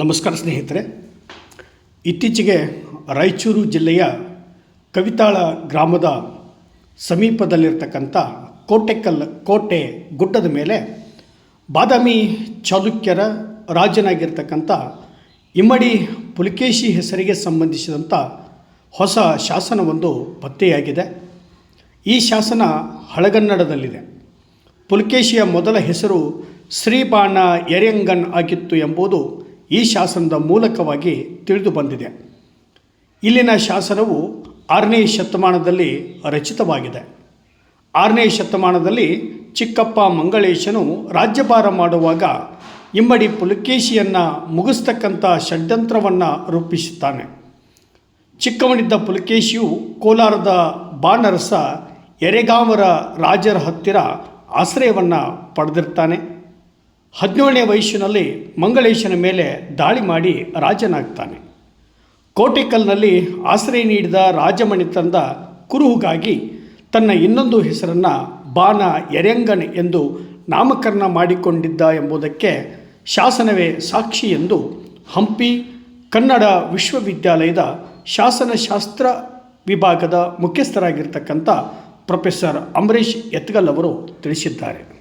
ನಮಸ್ಕಾರ ಸ್ನೇಹಿತರೆ. ಇತ್ತೀಚೆಗೆ ರಾಯಚೂರು ಜಿಲ್ಲೆಯ ಕವಿತಾಳ ಗ್ರಾಮದ ಸಮೀಪದಲ್ಲಿರ್ತಕ್ಕಂಥ ಕೋಟೆಕಲ್, ಕೋಟೆ ಗುಡ್ಡದ ಮೇಲೆ ಬಾದಾಮಿ ಚಾಲುಕ್ಯರ ರಾಜನಾಗಿರ್ತಕ್ಕಂಥ ಇಮ್ಮಡಿ ಪುಲಿಕೇಶಿ ಹೆಸರಿಗೆ ಸಂಬಂಧಿಸಿದಂಥ ಹೊಸ ಶಾಸನವೊಂದು ಪತ್ತೆಯಾಗಿದೆ. ಈ ಶಾಸನ ಹಳಗನ್ನಡದಲ್ಲಿದೆ. ಪುಲಕೇಶಿಯ ಮೊದಲ ಹೆಸರು ಶ್ರೀಬಾಣ ಎರೆಂಗನ್ ಆಗಿತ್ತು ಎಂಬುದು ಈ ಶಾಸನದ ಮೂಲಕವಾಗಿ ತಿಳಿದು ಬಂದಿದೆ. ಇಲ್ಲಿನ ಶಾಸನವು ಆರನೇ ಶತಮಾನದಲ್ಲಿ ರಚಿತವಾಗಿದೆ. ಆರನೇ ಶತಮಾನದಲ್ಲಿ ಚಿಕ್ಕಪ್ಪ ಮಂಗಳೇಶನು ರಾಜ್ಯಭಾರ ಮಾಡುವಾಗ ಇಮ್ಮಡಿ ಪುಲಕೇಶಿಯನ್ನು ಮುಗಿಸ್ತಕ್ಕಂಥ ಷಡ್ಯಂತ್ರವನ್ನು ರೂಪಿಸುತ್ತಾನೆ. ಚಿಕ್ಕವನಿದ್ದ ಪುಲಕೇಶಿಯು ಕೋಲಾರದ ಬಾಣರಸ ಎರೆಗಾಮರ ರಾಜರ ಹತ್ತಿರ ಆಶ್ರಯವನ್ನು ಪಡೆದಿರ್ತಾನೆ. ಹದಿನೇಳನೇ ವಯಸ್ಸಿನಲ್ಲಿ ಮಂಗಳೇಶನ ಮೇಲೆ ದಾಳಿ ಮಾಡಿ ರಾಜನಾಗ್ತಾನೆ. ಕೋಟಿಕಲ್ನಲ್ಲಿ ಆಶ್ರಯ ನೀಡಿದ ರಾಜಮಣಿತನದ ಕುರುಹುಗಾಗಿ ತನ್ನ ಇನ್ನೊಂದು ಹೆಸರನ್ನು ಬಾನ ಎರೆಂಗನ್ ಎಂದು ನಾಮಕರಣ ಮಾಡಿಕೊಂಡಿದ್ದ ಎಂಬುದಕ್ಕೆ ಶಾಸನವೇ ಸಾಕ್ಷಿ ಎಂದು ಹಂಪಿ ಕನ್ನಡ ವಿಶ್ವವಿದ್ಯಾಲಯದ ಶಾಸನಶಾಸ್ತ್ರ ವಿಭಾಗದ ಮುಖ್ಯಸ್ಥರಾಗಿರ್ತಕ್ಕಂಥ ಪ್ರೊಫೆಸರ್ ಅಂಬರೀಷ್ ಎತ್ಗಲ್ ಅವರು ತಿಳಿಸಿದ್ದಾರೆ.